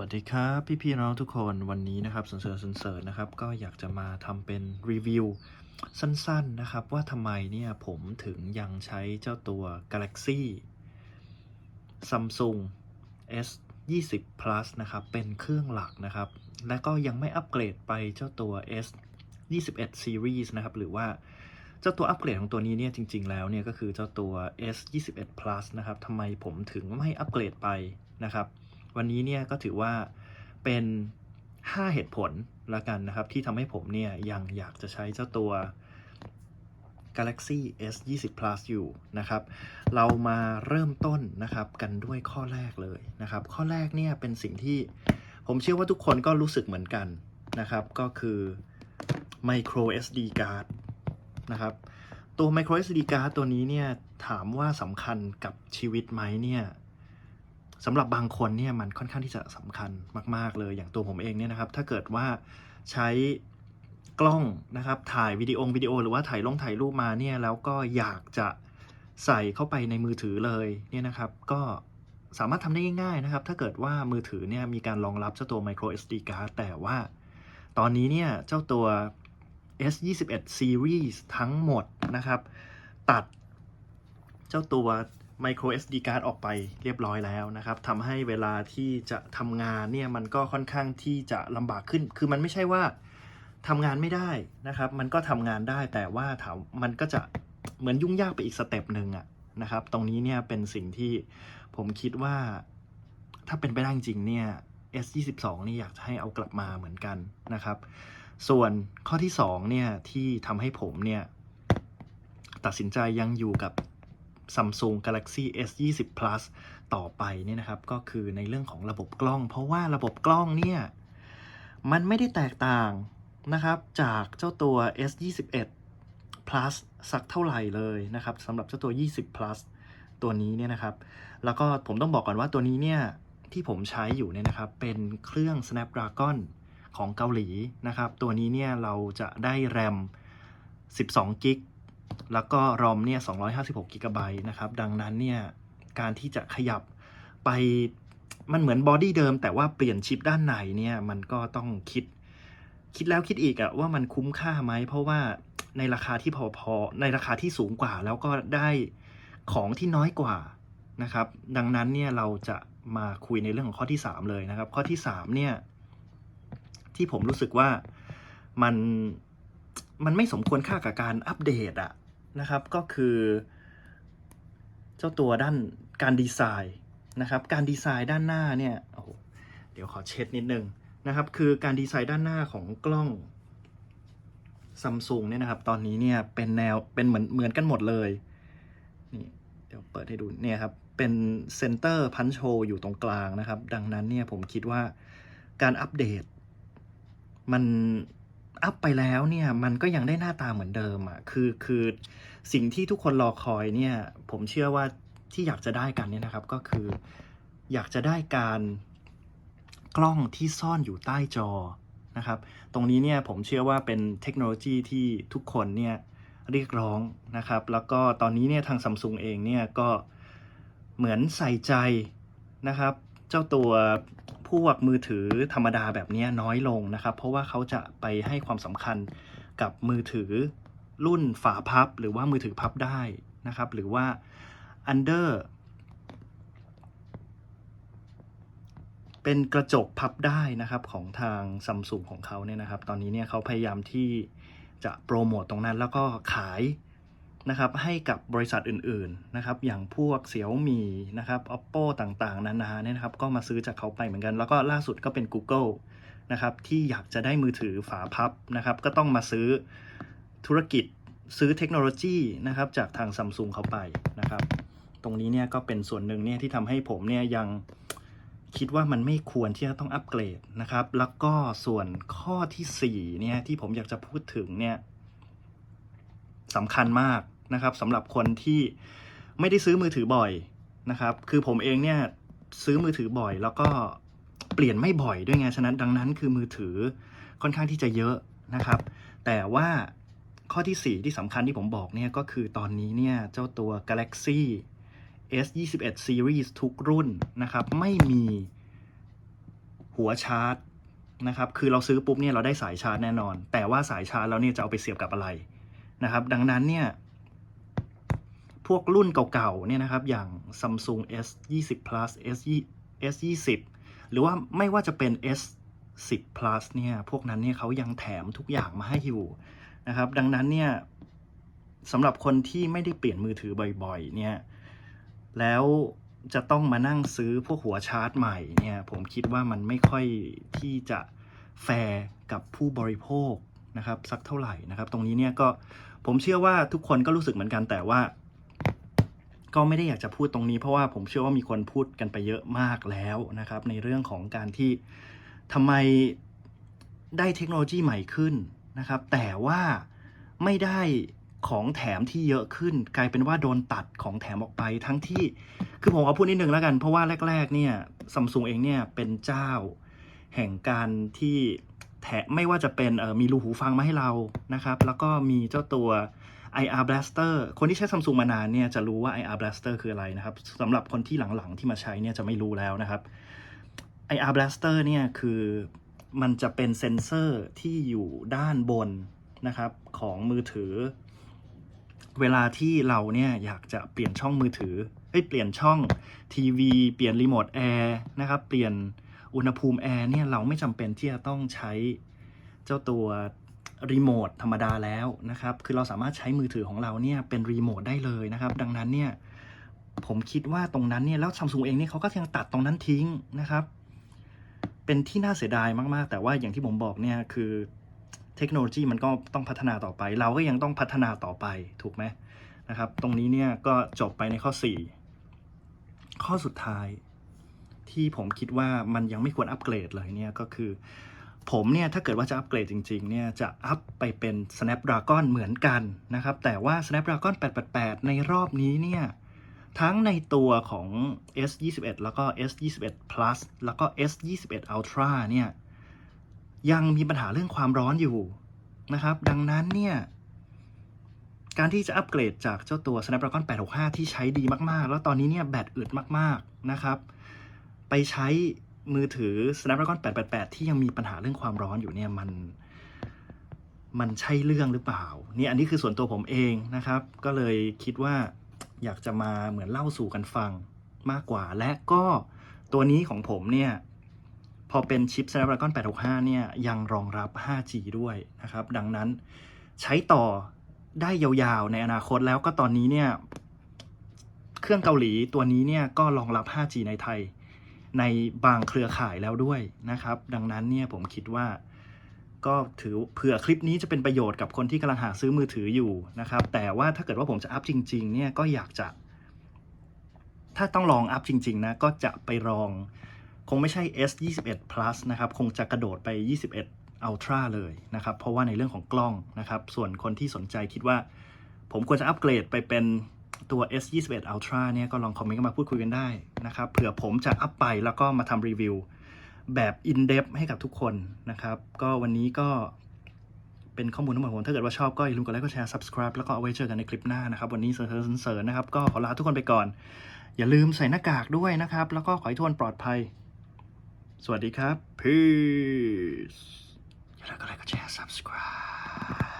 วัสดีครับพี่พี่ๆน้องทุกคนวันนี้นะครับสันเสริญสันเสริญนะครับ ก็อยากจะมาทำเป็นรีวิวสั้นๆนะครับว่าทำไมเนี่ยผมถึงยังใช้เจ้าตัว Galaxy Samsung S 20 Plus นะครับ เป็นเครื่องหลักนะครับ และก็ยังไม่อัปเกรดไปเจ้าตัว S 21 Series นะครับ หรือว่าเจ้าตัวอัปเกรดของตัวนี้เนี่ยจริง ๆ แล้วเนี่ยก็คือเจ้าตัว S 21 Plus นะครับทำไมผมถึงไม่อัปเกรดไปนะครับ วันนี้เนี่ยก็ถือว่าเป็น 5 เหตุผลละกันนะครับ ที่ทำให้ผมเนี่ยยังอยากจะใช้เจ้าตัว Galaxy S 20 Plus อยู่นะครับ เรามาเริ่มต้นนะครับกันด้วยข้อแรกเลยนะครับ ข้อแรกเนี่ยเป็นสิ่งที่ผมเชื่อว่าทุกคนก็รู้สึกเหมือนกันนะครับ ก็คือ Micro SD card นะครับ ตัว Micro SD card ตัวนี้เนี่ยถามว่าสำคัญกับชีวิตไหมเนี่ย สำหรับบางคนเนี่ยมันค่อนข้างที่จะสำคัญมาก ๆ เลยอย่างตัวผมเองเนี่ยนะครับ ถ้าเกิดว่าใช้กล้องนะครับถ่ายวิดีโอวิดีโอ หรือว่าถ่ายลงถ่ายรูปมาเนี่ยแล้วก็อยากจะใส่เข้าไปในมือถือเลยเนี่ยนะครับ ก็สามารถทำได้ง่ายๆนะครับ ถ้าเกิดว่ามือถือเนี่ยมีการรองรับเจ้าตัว micro SD card แต่ว่าตอนนี้เนี่ยเจ้าตัว S 2 1 Series ทั้งหมดนะครับ ตัดเจ้าตัว micro SD card ออกไปเรียบร้อยแล้วนะครับทำให้เวลาที่จะทำงานเนี่ยมันก็ค่อนข้างที่จะลำบากขึ้น คือมันไม่ใช่ว่าทำงานไม่ได้นะครับ มันก็ทำงานได้แต่ว่าถามมันก็จะเหมือนยุ่งยากไปอีกสเต็ปหนึ่งอะนะครับ ตรงนี้เนี่ยเป็นสิ่งที่ผมคิดว่าถ้าเป็นไปได้จริงเนี่ย S 2 2 นี่อยากจะให้เอากลับมาเหมือนกันนะครับ ส่วนข้อที่2เนี่ยที่ทำให้ผมเนี่ยตัดสินใจยังอยู่กับ Samsung Galaxy S 20 Plus ต่อไปเนี่ยนะครับ ก็คือในเรื่องของระบบกล้อง เพราะว่าระบบกล้องเนี่ย มันไม่ได้แตกต่างนะครับ จากเจ้าตัว S 21 Plus สักเท่าไหร่เลยนะครับสำหรับเจ้าตัว 20 Plus ตัวนี้เนี่ยนะครับ แล้วก็ผมต้องบอกก่อนว่าตัวนี้เนี่ย ที่ผมใช้อยู่เนี่ยนะครับ เป็นเครื่อง Snapdragon ของเกาหลีนะครับ ตัวนี้เนี่ยเราจะได้แรม 12 กิก แล้วก็รอมเนี่ย256กิกะไบต์นะครับ ดังนั้นเนี่ย การที่จะขยับไปมันเหมือนบอดี้เดิม แต่ว่าเปลี่ยนชิปด้านในเนี่ย มันก็ต้องคิด คิดแล้วคิดอีกอะว่ามันคุ้มค่าไหม เพราะว่าในราคาที่พอๆ ในราคาที่สูงกว่า แล้วก็ได้ของที่น้อยกว่านะครับ ดังนั้นเนี่ยเราจะมาคุยในเรื่องของข้อที่ 3 เลยนะครับ ข้อที่ 3 เนี่ย ที่ผมรู้สึกว่ามัน มันไม่สมควรค่ากับการอัปเดตอะนะครับ ก็คือ เจ้าตัวด้านการดีไซน์นะครับ การดีไซน์ด้านหน้าเนี่ยโอ้โหเดี๋ยวขอเช็ดนิดนึงนะครับ คือการดีไซน์ด้านหน้าของกล้องซัมซุงเนี่ยนะครับ ตอนนี้เนี่ยเป็นแนวเป็นเหมือนเหมือนกันหมดเลยนี่เดี๋ยวเปิดให้ดูเนี่ยครับ เป็นเซนเตอร์พันโชอยู่ตรงกลางนะครับ ดังนั้นเนี่ยผมคิดว่าการอัปเดตมัน อัพไปแล้วเนี่ยมันก็ยังได้หน้าตาเหมือนเดิมอะคือคือสิ่งที่ทุกคนรอคอยเนี่ยผมเชื่อว่าที่อยากจะได้กันเนี่ยนะครับก็คือ อยากจะได้การกล้องที่ซ่อนอยู่ใต้จอนะครับ ตรงนี้เนี่ยผมเชื่อว่าเป็นเทคโนโลยีที่ทุกคนเนี่ยเรียกร้องนะครับ แล้วก็ตอนนี้เนี่ยทางซัมซุงเองเนี่ยก็เหมือนใส่ใจนะครับ เจ้าตัวพวกมือถือธรรมดาแบบนี้น้อยลงนะครับ เพราะว่าเขาจะไปให้ความสำคัญกับมือถือรุ่นฝาพับ หรือว่ามือถือพับได้นะครับ หรือว่า under เป็นกระจกพับได้นะครับของทางซัมซุงของเขาเนี่ยนะครับ ตอนนี้เนี่ยเขาพยายามที่จะโปรโมตตรงนั้นแล้วก็ขาย นะครับให้กับบริษัทอื่นๆนะครับอย่างพวกเสี่ยวมีนะครับ oppo ต่างๆ นานาเนี่ยนะครับก็มาซื้อจากเขาไปเหมือนกัน แล้วก็ล่าสุดก็เป็น Google นะครับที่อยากจะได้มือถือฝาพับนะครับก็ต้องมาซื้อธุรกิจซื้อเทคโนโลยีนะครับจากทางซัมซุงเขาไปนะครับ ตรงนี้เนี่ยก็เป็นส่วนหนึ่งเนี่ยที่ทำให้ผมเนี่ยยังคิดว่ามันไม่ควรที่จะต้องอัปเกรดนะครับ แล้วก็ส่วนข้อที่4เนี่ยที่ผมอยากจะพูดถึงเนี่ยสำคัญมาก นะครับสำหรับคนที่ไม่ได้ซื้อมือถือบ่อยนะครับ คือผมเองเนี่ยซื้อมือถือบ่อย แล้วก็เปลี่ยนไม่บ่อยด้วยไงฉะนั้นดังนั้นคือมือถือค่อนข้างที่จะเยอะนะครับ แต่ว่าข้อที่ 4 ที่สำคัญที่ผมบอกเนี่ยก็คือตอนนี้เนี่ยเจ้าตัว Galaxy S 2 1 Series ทุกรุ่นนะครับ ไม่มีหัวชาร์จนะครับ คือเราซื้อปุ๊บเนี่ยเราได้สายชาร์จแน่นอน แต่ว่าสายชาร์จเราเนี่ยจะเอาไปเสียบกับอะไรนะครับ ดังนั้นเนี่ย พวกรุ่นเก่าๆเนี่ยนะครับอย่าง Samsung S 20 plus S S 20หรือว่าไม่ว่าจะเป็น S 10 plus เนี่ยพวกนั้นเนี่ยเขายังแถมทุกอย่างมาให้อยู่นะครับ ดังนั้นเนี่ยสำหรับคนที่ไม่ได้เปลี่ยนมือถือบ่อยๆเนี่ยแล้วจะต้องมานั่งซื้อพวกหัวชาร์จใหม่เนี่ยผมคิดว่ามันไม่ค่อยที่จะแฟร์กับผู้บริโภคนะครับสักเท่าไหร่นะครับ ตรงนี้เนี่ยก็ผมเชื่อว่าทุกคนก็รู้สึกเหมือนกันแต่ว่า ก็ไม่ได้อยากจะพูดตรงนี้เพราะว่าผมเชื่อว่ามีคนพูดกันไปเยอะมากแล้วนะครับ ในเรื่องของการที่ทำไมได้เทคโนโลยีใหม่ขึ้นนะครับ แต่ว่าไม่ได้ของแถมที่เยอะขึ้น กลายเป็นว่าโดนตัดของแถมออกไปทั้งที่คือผมเอาพูดนิดนึงแล้วกัน เพราะว่าแรก ๆ เนี่ยซัมซุงเองเนี่ยเป็นเจ้าแห่งการที่แถมไม่ว่าจะเป็นเออมีรูหูฟังมาให้เรานะครับ แล้วก็มีเจ้าตัว IR Blaster คนที่ใช้ซัมซุงมานานเนี่ยจะรู้ว่า IR Blaster คืออะไรนะครับสำหรับคนที่หลังๆที่มาใช้เนี่ยจะไม่รู้แล้วนะครับ IR Blaster เนี่ยคือมันจะเป็นเซ็นเซอร์ที่อยู่ด้านบนนะครับของมือถือ เวลาที่เราเนี่ยอยากจะเปลี่ยนช่องมือถือเอ้ยเปลี่ยนช่องทีวี เปลี่ยนรีโมทแอร์นะครับ เปลี่ยนอุณหภูมิแอร์เนี่ยเราไม่จำเป็นที่จะต้องใช้เจ้าตัว รีโมทธรรมดาแล้วนะครับ คือเราสามารถใช้มือถือของเราเนี่ยเป็นรีโมทได้เลยนะครับ ดังนั้นเนี่ยผมคิดว่าตรงนั้นเนี่ยแล้วซัมซุงเองเนี่ยเขาก็ยังตัดตรงนั้นทิ้งนะครับ เป็นที่น่าเสียดายมากๆ แต่ว่าอย่างที่ผมบอกเนี่ยคือเทคโนโลยีมันก็ต้องพัฒนาต่อไป เราก็ยังต้องพัฒนาต่อไปถูกไหมนะครับ ตรงนี้เนี่ยก็จบไปในข้อ 4 ข้อสุดท้ายที่ผมคิดว่ามันยังไม่ควรอัปเกรดเลยเนี่ยก็คือ ผมเนี่ยถ้าเกิดว่าจะอัปเกรดจริงๆเนี่ยจะอัพไปเป็น Snapdragon เหมือนกันนะครับ แต่ว่า Snapdragon 888 ในรอบนี้เนี่ยทั้งในตัวของ S21 แล้วก็ S21 Plus แล้วก็ S21 Ultra เนี่ยยังมีปัญหาเรื่องความร้อนอยู่นะครับ ดังนั้นเนี่ยการที่จะอัปเกรดจากเจ้าตัว Snapdragon 865 ที่ใช้ดีมากๆ แล้วตอนนี้เนี่ยแบตอึดมากๆนะครับ ไปใช้ มือถือ Snapdragon 888 ที่ยังมีปัญหาเรื่องความร้อนอยู่เนี่ยมันมันใช่เรื่องหรือเปล่านี่อันนี้คือส่วนตัวผมเองนะครับ ก็เลยคิดว่าอยากจะมาเหมือนเล่าสู่กันฟังมากกว่า และก็ตัวนี้ของผมเนี่ย พอเป็นชิป Snapdragon 865 เนี่ย ยังรองรับ 5G ด้วยนะครับ ดังนั้นใช้ต่อได้ยาวๆ ในอนาคตแล้วก็ตอนนี้เนี่ย เครื่องเกาหลีตัวนี้เนี่ยก็รองรับ 5G ในไทย ในบางเครือข่ายแล้วด้วยนะครับ ดังนั้นเนี่ยผมคิดว่าก็ถือเผื่อคลิปนี้จะเป็นประโยชน์กับคนที่กำลังหาซื้อมือถืออยู่นะครับ แต่ว่าถ้าเกิดว่าผมจะอัพจริง ๆ เนี่ยก็อยากจะ ถ้าต้องลองอัพจริง ๆ นะ ก็จะไปลอง คงไม่ใช่ S 21 plus นะครับ คงจะกระโดดไป 21 ultra เลยนะครับ เพราะว่าในเรื่องของกล้องนะครับ ส่วนคนที่สนใจคิดว่า ผมควรจะอัปเกรดไปเป็น ตัว S 21 ultra เนี่ยก็ลองคอมเมนต์กันมาพูดคุยกันได้นะครับเผื่อผมจะอัพไปแล้วก็มาทำรีวิวแบบ in depth ให้กับทุกคนนะครับ ก็วันนี้ก็เป็นข้อมูลทั้งหมดของผมถ้าเกิดว่าชอบก็อย่าลืมกดไลค์กดแชร์ subscribe แล้วก็เอาไว้เจอกันในคลิปหน้านะครับ วันนี้เสริญเสริญๆนะครับ ก็ขอลาทุกคนไปก่อน อย่าลืมใส่หน้ากากด้วยนะครับ แล้วก็ขอให้ทุกคนปลอดภัย สวัสดีครับ peace อย่าลืมกดไลค์กดแชร์ subscribe